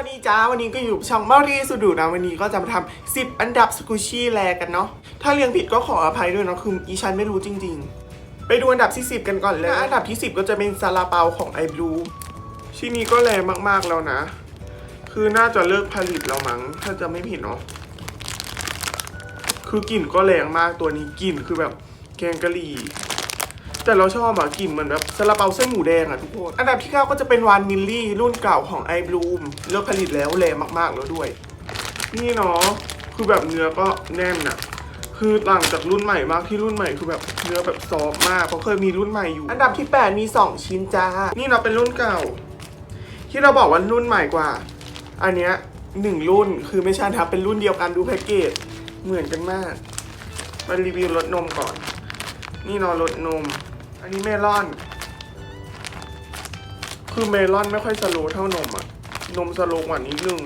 วัสดีจ้าวันนี้ก็อยู่กับช่องเมารีสุดูนะวันนี้ก็จะมาทำ10อันดับสกูชี่แลกันเนาะถ้าเรียงผิดก็ขออภัยด้วยเนาะคืออีฉันไม่รู้จริง ๆ ไปดูอันดับที่10กันก่อนเลยอันดับที่10ก็จะเป็นซาลาเปาของไอบลูชิ้นนี้ก็แรงมากๆแล้วนะ คือน่าจะเลิกผลิตแล้วมั้งถ้าจะไม่ผิดเนาะคือกลิ่นก็แรงมากตัวนี้กลิ่นคือแบบแกงกะหรี่ แต่เราชอบอะกลิ่นเหมือนแบบซาลาเปาเส้นหมูแดงอะทุกคน อันดับที่ 9 ก็จะเป็นวานมิลลี่รุ่นเก่าของไอบลูมเลิกผลิตแล้วแรงมากๆแล้วด้วย นี่เนาะคือแบบเนื้อก็แน่นอะคือต่างจากรุ่นใหม่มากที่รุ่นใหม่คือแบบเนื้อแบบซอฟมากเพราะเคยมีรุ่นใหม่อยู่ อันดับที่ 8 มี 2 ชิ้นจ้า นี่เราเป็นรุ่นเก่า ที่เราบอกว่ารุ่นใหม่กว่า อันเนี้ยหนึ่งรุ่นคือไม่ใช่ครับเป็นรุ่นเดียวกันดูแพ็กเกจเหมือนกันมากมารีวิวรสนมก่อน นี่เนอะรสนม อันนี้เมลอน คือเมลอนไม่ค่อยสโลว์เท่านมอะนมสโลว์กว่านิดนึง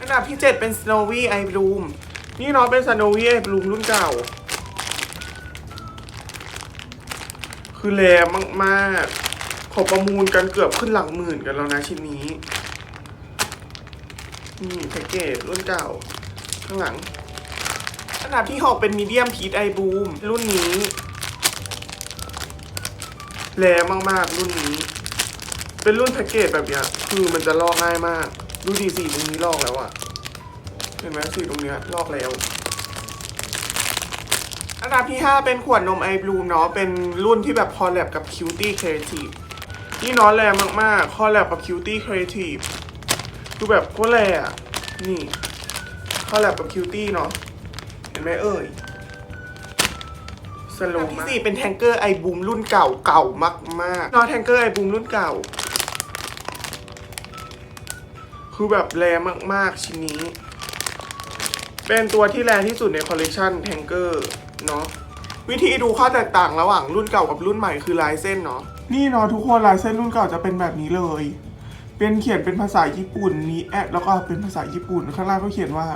อันดับที่7เป็น Snowy Eye Bloom นี่เนาะเป็น Snowy Eye Bloom รุ่นเก่า คือแรงมากๆขาประมูลกันเกือบขึ้นหลังหมื่นกันแล้วนะชิ้นนี้ นี่แพ็กเกจรุ่นเก่า ข้างหลังอันดับที่ 6 เป็นมีเดียมพีทไอบูมรุ่นนี้ แรงมากๆ รุ่นนี้ เป็นรุ่นแพ็กเกจแบบเนี้ย คือมันจะลอกง่ายมาก ดูดีสีตรงนี้ลอกแล้วอะเห็นไหมสีตรงเนี้ยลอกแล้ว อันดับที่ 5 เป็นขวดนมไอบลูมเนาะ เป็นรุ่นที่แบบคอลแลบกับ Cutie Creative นี่เน้อแรงมากๆ คอลแลบกับ Cutie Creative คือแบบโคตรแรงอะนี่คอลแลบกับ Cutie เนาะ เห็นไหมเอ่ย สโลว์ที่สี่เป็นแทงเกอร์ไอบูมรุ่นเก่าเก่ามากมากนอแทงเกอร์ไอบูมรุ่นเก่า คือแบบแรงมาก ๆ ชิ้นนี้ เป็นตัวที่แรงที่สุดในคอลเลกชันแทงเกอร์เนาะวิธีดูข้อแตกต่างระหว่างรุ่นเก่ากับรุ่นใหม่คือลายเส้นเนาะนี่เนาะทุกคนลายเส้นรุ่นเก่าจะเป็นแบบนี้เลย เป็นเขียนเป็นภาษาญี่ปุ่นมีแอดแล้วก็เป็นภาษาญี่ปุ่นข้างล่างก็เขียนว่า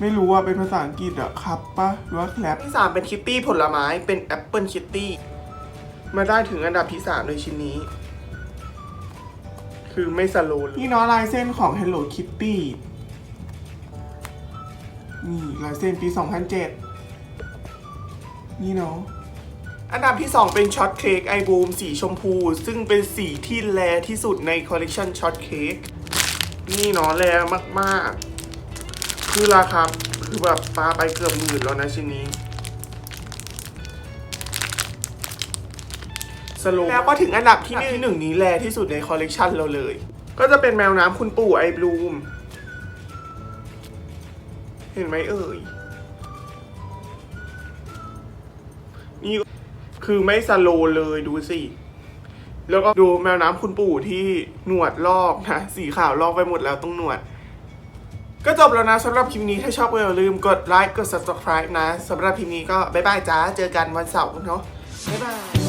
ไม่รู้ว่าเป็นภาษาอังกฤษอะครับปะหรือว่าแคลปที่3เป็นคิตตี้ผลไม้เป็นแอปเปิลคิตตี้มาได้ถึงอันดับที่3ในชิ้นนี้ คือไม่สโลว์เลยนี่เนาะลายเส้นของ Hello Kitty นี่ลายเส้นปี 2007 นี่เนาะอันดับที่ 2 เป็นช็อตเค้กไอบูมสีชมพู ซึ่งเป็นสีที่แรที่สุดในคอลเลกชันช็อตเค้กนี่เนาะแรมาก ๆ คือราคาคือแบบปลาไปเกือบหมื่นแล้วนะชิ้นนี้สโลว์แล้วก็ถึงอันดับที่หนึ่งที่หนึ่งนี้แรที่สุดในคอลเลกชันเราเลย ก็จะเป็นแมวน้ำคุณปู่ไอบลูม เห็นไหมเอ่ย นี่คือไม่สโลว์เลยดูสิ แล้วก็ดูแมวน้ำคุณปู่ที่หนวดลอกนะ สีขาวลอกไปหมดแล้วตรงหนวด ก็จบแล้วนะสำหรับคลิปนี้ถ้าชอบก็อย่าลืมกดไลค์กด subscribe นะสำหรับคลิปนี้ก็บ๊ายบายจ้าเจอกันวันเสาร์เนาะบ๊ายบาย